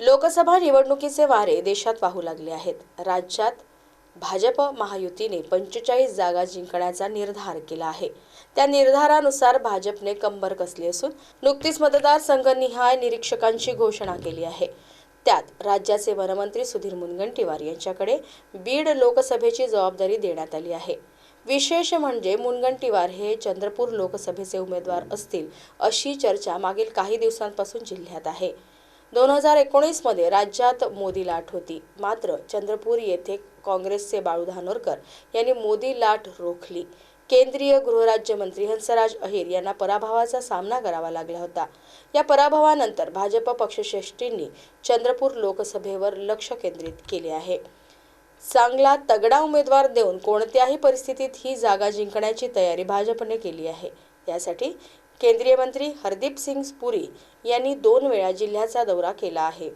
लोकसभा निवडणुकीचे वारे देशात वाहू लागले आहेत. राज्यात भाजप महायुतीने पंचेचाळीस जागा जिंकण्याचा निर्धार केला आहे. त्या निर्धारानुसार भाजपने कंबर कसली असून नुकतीच मतदारसंघनिहाय निरीक्षकांची घोषणा केली आहे. त्यात राज्याचे वनमंत्री सुधीर मुनगंटीवार यांच्याकडे बीड लोकसभेची जबाबदारी देण्यात आली आहे. विशेष म्हणजे मुनगंटीवार हे चंद्रपूर लोकसभेचे उमेदवार असतील अशी चर्चा मागील काही दिवसांपासून जिल्ह्यात आहे. दोन हजार एकोणीसमध्ये राज्यात मोदी लाट होती. मात्र चंद्रपूर येथे काँग्रेसचे बाळू धानोरकर यांनी मोदी लाट रोखली. केंद्रीय गृहराज्यमंत्री हंसराज अहिर यांना पराभवाचा सामना करावा लागला होता. या पराभवानंतर भाजप पक्षश्रेष्ठींनी चंद्रपूर लोकसभेवर लक्ष केंद्रित केले आहे. चांगला तगडा उमेदवार देऊन कोणत्याही परिस्थितीत ही जागा जिंकण्याची तयारी भाजपने केली आहे. यासाठी केंद्रीय मंत्री हरदीप सिंग पुरी यांनी दोन वेळा जिल्ह्याचा दौरा केला आहे.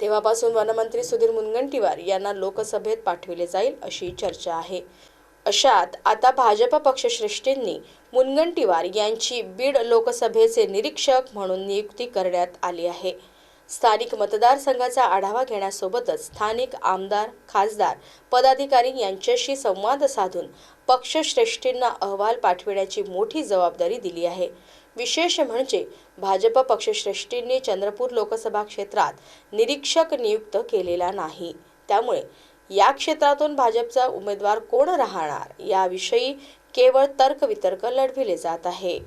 तेव्हापासून वनमंत्री सुधीर मुनगंटीवार यांना लोकसभेत पाठविले जाईल अशी चर्चा आहे. अशात आता भाजप पक्षश्रेष्ठींनी मुनगंटीवार यांची बीड लोकसभेचे निरीक्षक म्हणून नियुक्ती करण्यात आली आहे. स्थानिक मतदारसंघाचा आढावा घेण्यासोबतच स्थानिक आमदार खासदार पदाधिकारी यांच्याशी संवाद साधून पक्षश्रेष्ठींना अहवाल पाठविण्याची मोठी जबाबदारी दिली आहे. विशेष म्हणजे भाजप पक्षश्रेष्ठींनी चंद्रपूर लोकसभा क्षेत्रात निरीक्षक नियुक्त केलेला नाही. त्यामुळे या क्षेत्रातून भाजपचा उमेदवार कोण राहणार? याविषयी केवळ तर्कवितर्क लढविले जात आहे.